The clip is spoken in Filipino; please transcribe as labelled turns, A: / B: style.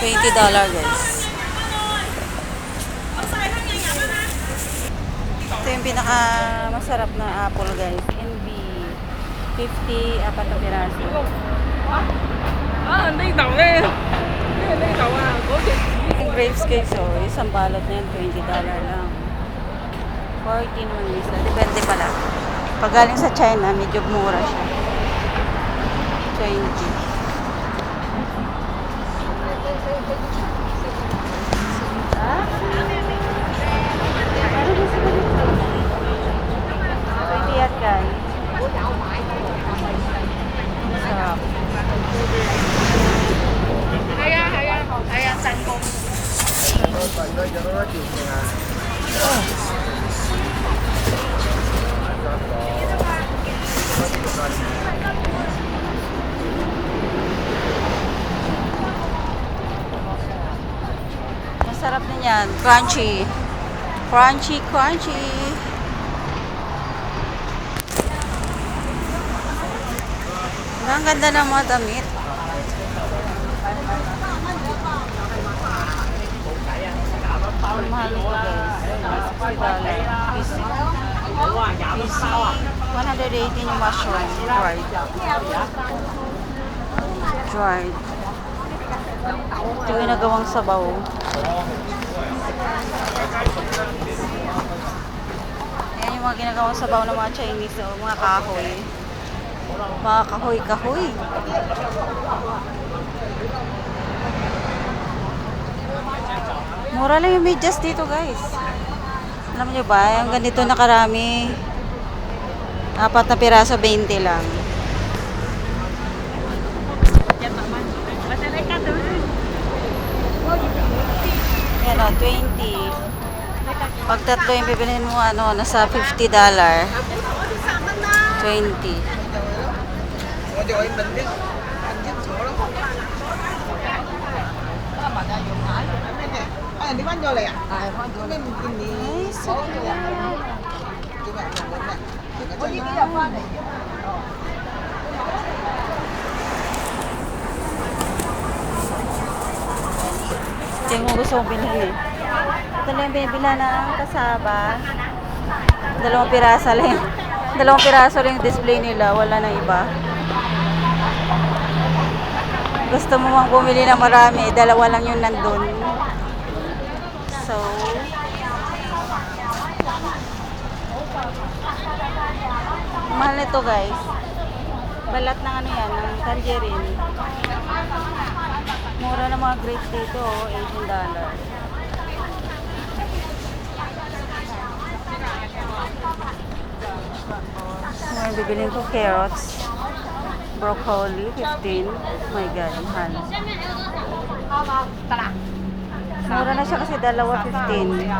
A: $20 guys. Ito yung pinaka masarap na apple guys. NB 50 apat na piraso.
B: Đi Đi, đi tàu à, của chị
A: Yung grapes guys, oh, isang balot na yan, $20 lang. 14 man isa. Depende pala. Pag galing sa China, medyo mura siya. 20. Masarap din yan. Crunchy. Crunchy, crunchy. Ang ganda ng mga damit. Ang mahal. $60. PC. PC. 118 yung mushroom. Dried. Dried. Ito yung nagawang sabaw. Yan yung mga ginagawang sabaw ng mga Chinese o mga kahoy. Mga kahoy-kahoy. Mura lang yung medyas dito guys. Alam nyo ba, yung ganito na karami. Apat na piraso, 20 lang. Yan o, 20. Pag tatlo yung bibilihin mo, ano, nasa $50. 20.
C: À, đi bán vô lại à? À, bán vô lên kinh đi.
A: Ay, so. Ito yung gusto kong eh. Ito lang yung binibila ng kasaba. Dalawang pirasa lang. Dalawang piraso lang yung display nila. Wala na iba. Gusto mo mang bumili ng marami, dalawa lang yung nandun. So, mahal nito guys. Balat ng ano yan, ng tangerine. Mura na mga grapes dito, oh, $18. Bibilin ko carrots. Broccoli, 15. Oh my God, mahal. Mura na siya kasi dalawa, 15.